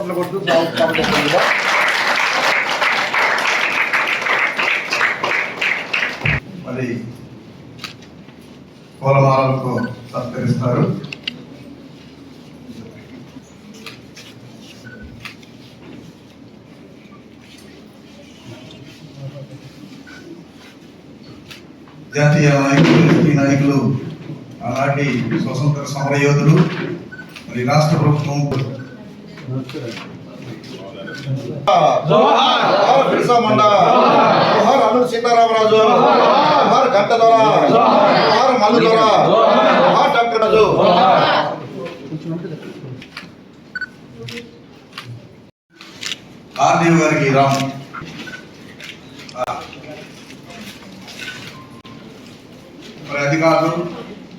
చప్పట్లు కొడుతూ స్వాగతం చెప్తుందిగా. మరి పూలమాలలతో సత్కరిస్తారు జాతీయ నాయకులు ఎస్పీ నాయకులు ఆనాటి స్వతంత్ర సమర యోధులు మరి రాష్ట్ర ప్రభుత్వం బిర్సా ముండా. జోహార్ అల్లు సీతారామరాజు. జోహార్ గంట దొర. జోహార్ మల్లు జోహార్ డాక్టర్ రాజు. ఆర్డీఓ గారికి రామ్. మరి అధికారులు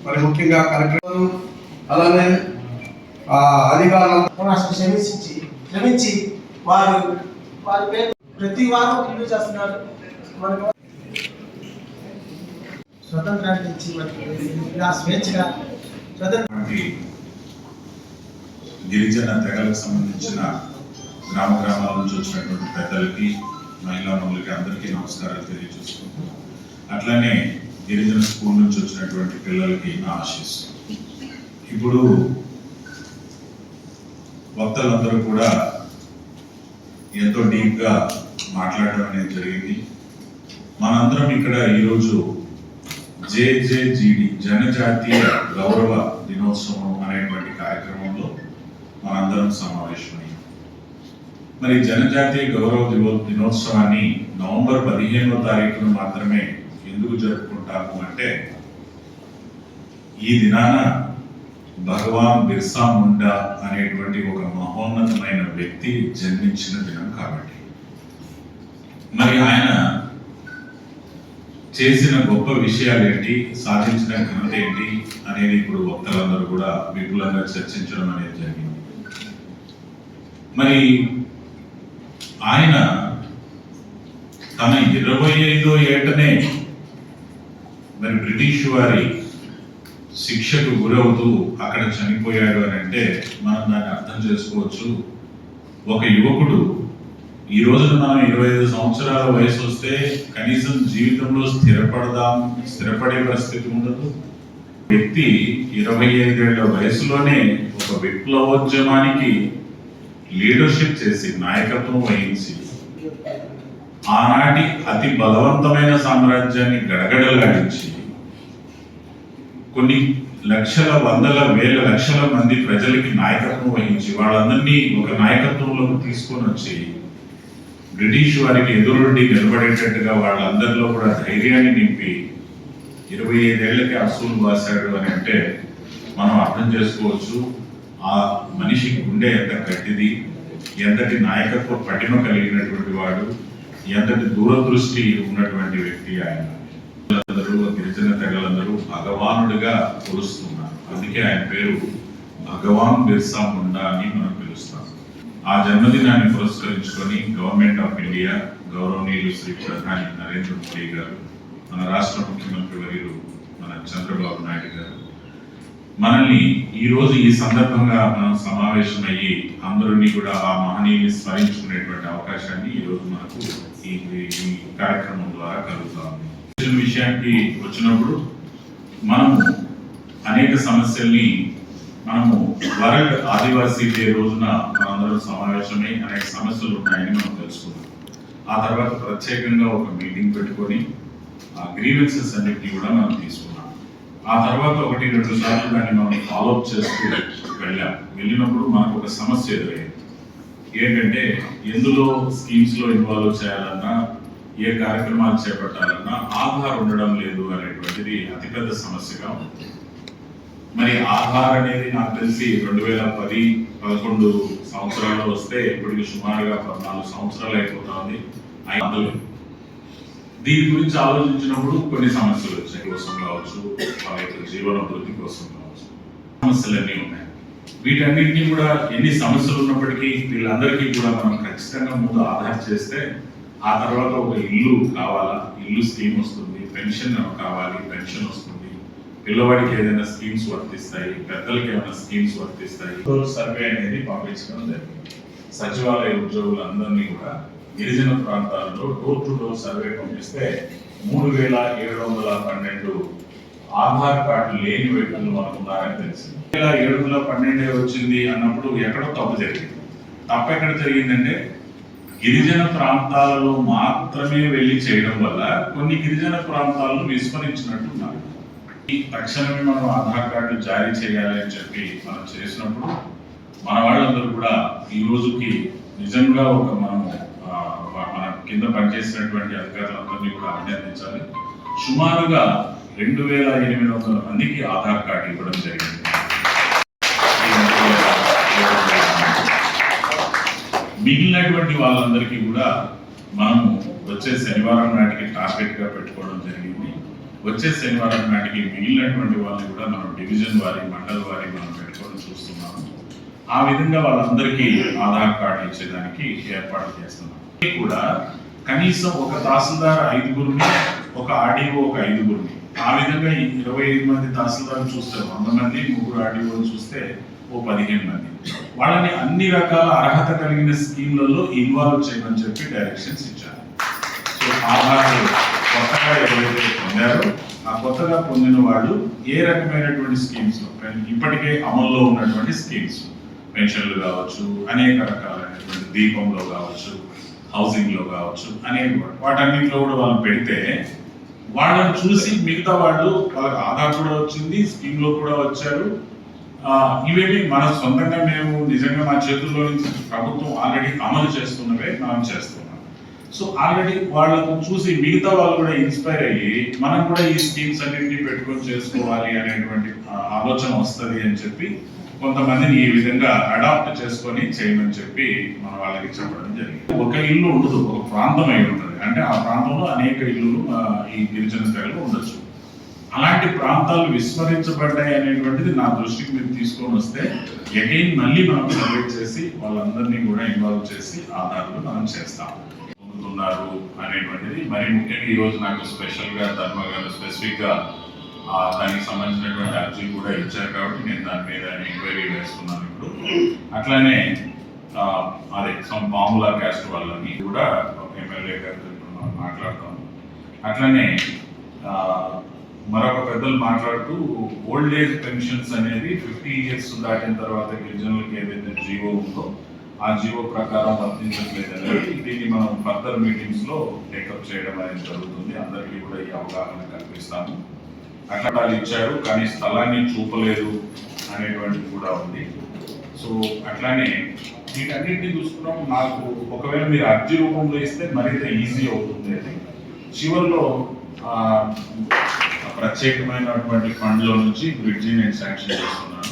మరి ముఖ్యంగా కలెక్టర్ అలానే ఆ అధికారులు అసలు క్షమించి క్షమించి వారు వారి పేరు ప్రతి వారం రివ్యూ చేస్తున్నారు. మనకు స్వతంత్రాన్ని ఇచ్చి మనకి ఇలా స్వేచ్ఛగా స్వతంత్ర గిరిజన తెగలకు సంబంధించిన గ్రామ గ్రామాల నుంచి వచ్చినటువంటి పెద్దలకి మహిళా మనులకి అందరికీ నమస్కారాలు తెలియజేసుకుంటూ అట్లానే గిరిజన స్కూల్ నుంచి వచ్చినటువంటి పిల్లలకి నా ఆశీస్సు. ఇప్పుడు వక్తలందరూ కూడా ఎంతో డీప్గా మాట్లాడడం అనేది జరిగింది. మనందరం ఇక్కడ ఈరోజు జేజేజీడి జనజాతీయ గౌరవ దినోత్సవం అనేటువంటి కార్యక్రమంలో మనందరం సమావేశమయ్యాం మరి జనజాతీయ గౌరవ దినో దినోత్సవాన్ని నవంబర్ పదిహేనవ తారీఖున మాత్రమే ఎందుకు జరుపుకుంటాము అంటే ఈ దినాన భగవాన్ బిర్సా ముండా అనేటువంటి ఒక మహోన్నతమైన వ్యక్తి జన్మించిన దినం కాబట్టి. మరి ఆయన చేసిన గొప్ప విషయాలు ఏంటి? సాధించిన ఘనత ఏంటి? అనేది ఇప్పుడు వక్తలందరూ కూడా విపులంగా చర్చించడం అనేది జరిగింది. మరి ఆయన తన ఇరవై ఐదో ఏటనే మరి బ్రిటిష్ వారి శిక్షకు గురవుతూ అక్కడ చనిపోయాడు అని అంటే మనం దాన్ని అర్థం చేసుకోవచ్చు. ఒక యువకుడు ఈ రోజున మనం ఇరవై ఐదు సంవత్సరాల వయసు వస్తే కనీసం జీవితంలో స్థిరపడదాం స్థిరపడే పరిస్థితి ఉండదు. వ్యక్తి ఇరవై ఐదేళ్ళ వయసులోనే ఒక విప్లవోద్యమానికి లీడర్షిప్ చేసి నాయకత్వం వహించి ఆనాటి అతి బలవంతమైన సామ్రాజ్యాన్ని గడగడలాడించి కొన్ని లక్షల వందల వేల లక్షల మంది ప్రజలకి నాయకత్వం వహించి వాళ్ళందరినీ ఒక నాయకత్వంలోకి తీసుకొని వచ్చి బ్రిటిష్ వారికి ఎదురుండి నిలబడేటట్టుగా వాళ్ళందరిలో కూడా ధైర్యాన్ని నింపి ఇరవై ఐదేళ్ళకి అసూలు వాసాడు అని అంటే మనం అర్థం చేసుకోవచ్చు. ఆ మనిషి గుండె ఎంత గట్టిది ఎంతటి నాయకత్వ పటిమ కలిగినటువంటి వాడు ఎంతటి దూరదృష్టి ఉన్నటువంటి వ్యక్తి ఆయన. భగవానుడిగా కొలుస్తున్నారు అందుకే ఆయన పేరు భగవాన్ బిర్సా ముండా అని మనం పిలుస్తాం ఆ జన్మదినాన్ని పురస్కరించుకొని గవర్నమెంట్ ఆఫ్ ఇండియా గౌరవనీయులు శ్రీ ప్రధాని నరేంద్ర మోడీ గారు మన రాష్ట్ర ముఖ్యమంత్రి వర్యులు మన చంద్రబాబు నాయుడు గారు మనల్ని ఈ రోజు ఈ సందర్భంగా మనం సమావేశమయ్యి అందరినీ కూడా ఆ మహనీయుని స్మరించుకునేటువంటి అవకాశాన్ని ఈ రోజు మనకు ఈ కార్యక్రమం ద్వారా కలుగుతా ఉంది. విషయానికి వచ్చినప్పుడు మనము అనేక సమస్యల్ని మనము వరల్డ్ ఆదివాసీ డే రోజున మనందరం సమావేశమై అనేక సమస్యలు ఉన్నాయని మనం తెలుసుకున్నాం ఆ తర్వాత ప్రత్యేకంగా ఒక మీటింగ్ పెట్టుకొని ఆ గ్రీవెన్సెస్ అన్నింటినీ కూడా మనం తీసుకున్నాం ఆ తర్వాత ఒకటి రెండు సార్లు దాన్ని మనం ఫాలోఅప్ చేస్తూ వెళ్ళాం. వెళ్ళినప్పుడు మనకు ఒక సమస్య ఎదురైంది. ఏంటంటే ఎందులో స్కీమ్స్లో ఇన్వాల్వ్ చేయాలన్నా ఏ కార్యక్రమాలు చేపట్టాలన్నా ఆధార్ ఉండడం లేదు అనేటువంటిది అతిపెద్ద సమస్యగా ఉంది. మరి ఆధార్ అనేది నాకు తెలిసి రెండు వేల పది పదకొండు సంవత్సరాలు వస్తే ఇప్పటికి సుమారుగా పద్నాలుగు సంవత్సరాలు అయిపోతుంది అయి దీని గురించి ఆలోచించినప్పుడు కొన్ని సమస్యలు వచ్చాయి. కోసం కావచ్చు వాళ్ళ యొక్క జీవనోభివృద్ధి కోసం కావచ్చు. సమస్యలన్నీ ఉన్నాయి. వీటన్నిటిని కూడా ఎన్ని సమస్యలు ఉన్నప్పటికీ వీళ్ళందరికీ కూడా మనం ఖచ్చితంగా ముందు ఆధార్ చేస్తే ఆ తర్వాత ఒక ఇల్లు కావాలా? ఇల్లు స్కీమ్ వస్తుంది పెన్షన్ కావాలి పెన్షన్ వస్తుంది. పిల్లవాడికి ఏదైనా స్కీమ్స్ వర్తిస్తాయి పెద్దలకి ఏమైనా స్కీమ్స్ వర్తిస్తాయి. సర్వే అనేది పంపించడం జరిగింది. సచివాలయ ఉద్యోగులందరినీ కూడా గిరిజన ప్రాంతాల్లో డోర్ టు డోర్ సర్వే పంపిస్తే మూడు వేల ఏడు వందల పన్నెండు ఆధార్ కార్డు లేని వ్యక్తులు మనకు ఉన్నారని తెలిసింది ఏడు వందల పన్నెండే వచ్చింది అన్నప్పుడు ఎక్కడో తప్పు జరిగింది. తప్పు ఎక్కడ జరిగిందంటే గిరిజన ప్రాంతాలలో మాత్రమే వెళ్ళి చేయడం వల్ల కొన్ని గిరిజన ప్రాంతాలను విస్మరించినట్టున్నారు ఈ తక్షణమే మనం ఆధార్ కార్డు జారీ చేయాలి అని చెప్పి మనం చేసినప్పుడు మన వాళ్ళందరూ కూడా ఈ రోజుకి నిజంగా ఒక మనము మన కింద పనిచేసినటువంటి అధికారులందరినీ కూడా అభినందించాలి. సుమారుగా రెండు వేల ఎనిమిది వందల మందికి ఆధార్ కార్డు ఇవ్వడం జరిగింది. మిగిలినటువంటి వాళ్ళందరికీ కూడా మనము వచ్చే శనివారం నాటికి టార్గెట్గా పెట్టుకోవడం జరిగింది. వచ్చే శనివారం నాటికి మిగిలినటువంటి వాళ్ళని కూడా మనం డివిజన్ వారి మండల వారి మనం పెట్టుకోవడం చూస్తున్నాము. ఆ విధంగా వాళ్ళందరికీ ఆధార్ కార్డు ఇచ్చేదానికి ఏర్పాటు చేస్తున్నాం. కూడా కనీసం ఒక తహసీల్దార్ ఐదుగురిని ఒక ఆర్డీఓ ఒక ఐదుగురిని. ఆ విధంగా ఇరవై ఐదు మంది తహసీల్దార్ చూస్తే వంద మంది ముగ్గురు ఆర్డీఓలు చూస్తే ఓ పదిహేను మంది. వాళ్ళని అన్ని రకాల అర్హత కలిగిన స్కీమ్లలో ఇన్వాల్వ్ చేయమని చెప్పి డైరెక్షన్స్ ఇచ్చారు. సో ఆధార్ కొత్తగా ఎవరైతే పొందారో ఆ కొత్తగా పొందిన వాళ్ళు ఏ రకమైనటువంటి స్కీమ్స్ ఇప్పటికే అమల్లో ఉన్నటువంటి స్కీమ్స్ పెన్షన్లు కావచ్చు అనేక రకాలైనటువంటి దీపంలో కావచ్చు హౌసింగ్లో కావచ్చు అనేక వాటన్నింటిలో కూడా వాళ్ళు పెడితే వాళ్ళని చూసి మిగతా వాళ్ళు వాళ్ళకి ఆధార్ కూడా వచ్చింది స్కీమ్లో కూడా వచ్చారు ఇవేమి మన సొంతంగా మేము నిజంగా మా చేతుల్లో నుంచి ప్రభుత్వం ఆల్రెడీ అమలు చేస్తున్నవే మనం చేస్తున్నాం. సో ఆల్రెడీ వాళ్ళకు చూసి మిగతా వాళ్ళు కూడా ఇన్స్పైర్ అయ్యి మనం కూడా ఈ స్కీమ్స్ అన్నింటినీ పెట్టుకొని చేసుకోవాలి అనేటువంటి ఆలోచన వస్తుంది అని చెప్పి కొంతమందిని ఈ విధంగా అడాప్ట్ చేసుకొని చేయమని చెప్పి మన వాళ్ళకి చెప్పడం జరిగింది. ఒక ఇల్లు ఉండదు ఒక ప్రాంతం అయి ఉంటుంది. అంటే ఆ ప్రాంతంలో అనేక ఇల్లులు ఈ గిరిజన తెగలు ఉండొచ్చు. అలాంటి ప్రాంతాలు విస్మరించబడ్డాయి అనేటువంటిది నా దృష్టికి మీరు తీసుకొని వస్తే అగైన్ మళ్ళీ మనం సర్వే చేసి వాళ్ళందరినీ కూడా ఇన్వాల్వ్ చేసి ఆధారాలు మనం చేస్తాం. పొందుతున్నారు అనేటువంటిది. మరి ముఖ్యంగా ఈరోజు నాకు స్పెషల్గా ధర్మ గారు స్పెసిఫిక్గా దానికి సంబంధించినటువంటి అర్జీ కూడా ఇచ్చారు కాబట్టి నేను దాని మీద ఎంక్వైరీ వేస్తున్నాను ఇప్పుడు. అట్లానే అదే సమ్ పాములా క్యాస్ట్ వాళ్ళని కూడా ఎమ్మెల్యే గారితో ఇప్పుడు మనం మాట్లాడతాం మరొక పెద్దలు మాట్లాడుతూ ఓల్డ్ ఏజ్ పెన్షన్స్ అనేది ఫిఫ్టీ ఇయర్స్ దాటిన తర్వాత గిరిజనులకు ఏదైతే జీవో ఉందో ఆ జీవో ప్రకారం వర్తించట్లేదు అనేది దీన్ని మనం ఫర్దర్ మీటింగ్స్లో టేకప్ చేయడం అనేది జరుగుతుంది. అందరికీ కూడా ఈ అవగాహన కల్పిస్తాము. అట్లా వాళ్ళు ఇచ్చారు కానీ స్థలాన్ని చూపలేదు అనేటువంటిది కూడా ఉంది. సో అట్లానే వీటన్నింటినీ చూసుకున్నాం. నాకు ఒకవేళ మీరు అర్జీ రూపంలో ఇస్తే మరింత ఈజీ అవుతుంది. అని చివరిలో ప్రత్యేకమైనటువంటి ఫండ్లో నుంచి బ్రిడ్జి నేను శాంక్షన్ చేస్తున్నాను.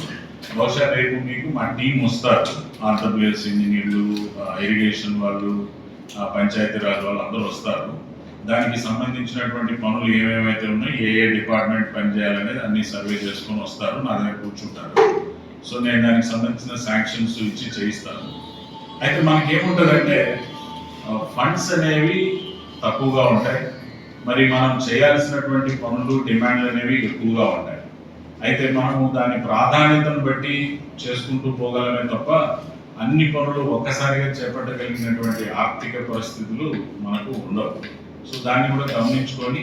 బహుశా రేపు మీకు మా టీం వస్తారు. ఆర్డబ్ల్యూఎస్ ఇంజనీర్లు ఇరిగేషన్ వాళ్ళు పంచాయతీరాజ్ వాళ్ళు అందరూ వస్తారు. దానికి సంబంధించినటువంటి పనులు ఏమేమైతే ఉన్నాయో ఏ ఏ డిపార్ట్మెంట్ పనిచేయాలనేది అన్ని సర్వే చేసుకొని వస్తారు. నా దగ్గర కూర్చుంటారు. సో నేను దానికి సంబంధించిన శాంక్షన్స్ ఇచ్చి చేయిస్తాను. అయితే మనకేముంటుందంటే ఫండ్స్ అనేవి తక్కువగా ఉంటాయి. మరి మనం చేయాల్సినటువంటి పనులు డిమాండ్లు అనేవి ఎక్కువగా ఉంటాయి. అయితే మనము దాని ప్రాధాన్యతను బట్టి చేసుకుంటూ పోగలమే తప్ప అన్ని పనులు ఒక్కసారిగా చేపట్టగలిగినటువంటి ఆర్థిక పరిస్థితులు మనకు ఉండవు. సో దాన్ని కూడా గమనించుకొని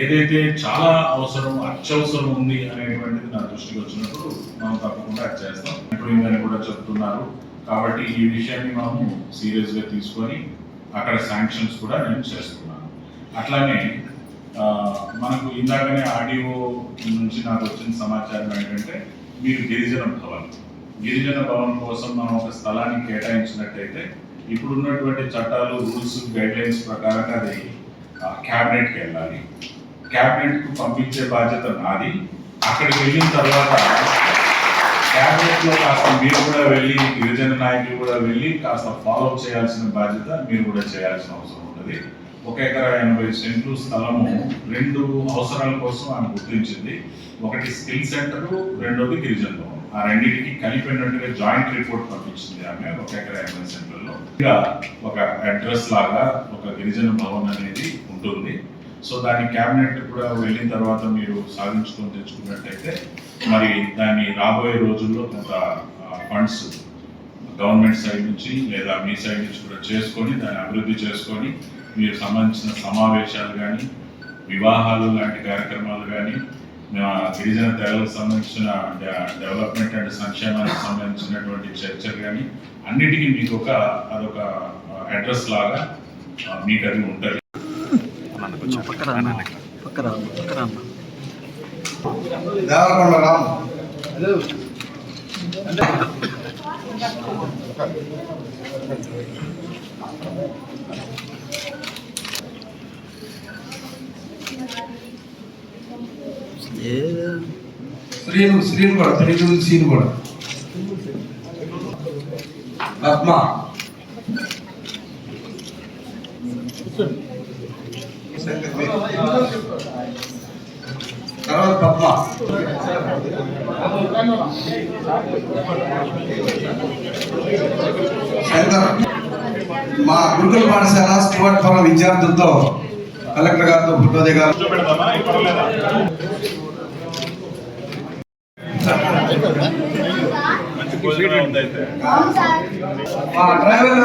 ఏదైతే చాలా అవసరం అత్యవసరం ఉంది అనేటువంటిది నా దృష్టికి వచ్చినప్పుడు మనం తప్పకుండా అది చేస్తాం. ఇందని కూడా చెప్తున్నారు. కాబట్టి ఈ విషయాన్ని మనము సీరియస్గా తీసుకొని అక్కడ శాంక్షన్స్ కూడా నేను చేస్తున్నాను. అట్లానే మనకు ఇందాకనే ఆడియో నుంచి నాకు వచ్చిన సమాచారం ఏంటంటే మీరు గిరిజన భవన్. గిరిజన భవన్ కోసం మనం ఒక స్థలాన్ని కేటాయించినట్టయితే ఇప్పుడు ఉన్నటువంటి చట్టాలు రూల్స్ గైడ్ లైన్స్ ప్రకారంగా అది క్యాబినెట్కి వెళ్ళాలి. క్యాబినెట్కు పంపించే బాధ్యత నాది. అక్కడికి వెళ్ళిన తర్వాత క్యాబినెట్లో కాస్త మీరు కూడా వెళ్ళి గిరిజన నాయకులు కూడా వెళ్ళి కాస్త ఫాలో చేయాల్సిన బాధ్యత మీరు కూడా చేయాల్సిన అవసరం ఉంటుంది ఒక ఎకరా ఎనభై సెంట్లు స్థలము రెండు అవసరాల కోసం ఆమె గుర్తించింది. ఒకటి స్కిల్ సెంటర్ రెండోది గిరిజన భవన్. ఆ రెండింటికి కలిపినట్టుగా జాయింట్ రిపోర్ట్ పంపించింది ఆమె ఒక ఎకరా ఎనభై సెంట్లలో. ఇంకా ఒక అడ్రస్ లాగా ఒక గిరిజన భవన్ అనేది ఉంటుంది. సో దాని క్యాబినెట్ కూడా వెళ్ళిన తర్వాత మీరు సాధించుకొని తెచ్చుకున్నట్టయితే మరి దాన్ని రాబోయే రోజుల్లో కొంత ఫండ్స్ గవర్నమెంట్ సైడ్ నుంచి లేదా మీ సైడ్ నుంచి కూడా చేసుకొని దాన్ని అభివృద్ధి చేసుకొని మీరు సంబంధించిన సమావేశాలు కానీ వివాహాలు లాంటి కార్యక్రమాలు కానీ మా గిరిజన తెగలకు సంబంధించిన డెవలప్మెంట్ అండ్ సంక్షేమానికి సంబంధించినటువంటి చర్చలు కానీ అన్నిటికీ మీకు ఒక అదొక అడ్రస్ లాగా మీకు అది ఉంటుంది. దేవరకొండ రామ్ శ్రీను శ్రీను కూడా శ్రీను సీను కూడా. పద్మ. తర్వాత పద్మ. శంకర్ మా గురుకుల పాఠశాల స్టూవర్ట్ ఫలం విద్యార్థులతో కలెక్టర్ గారితో ఫోటో దిగాలి. డ్రైవర్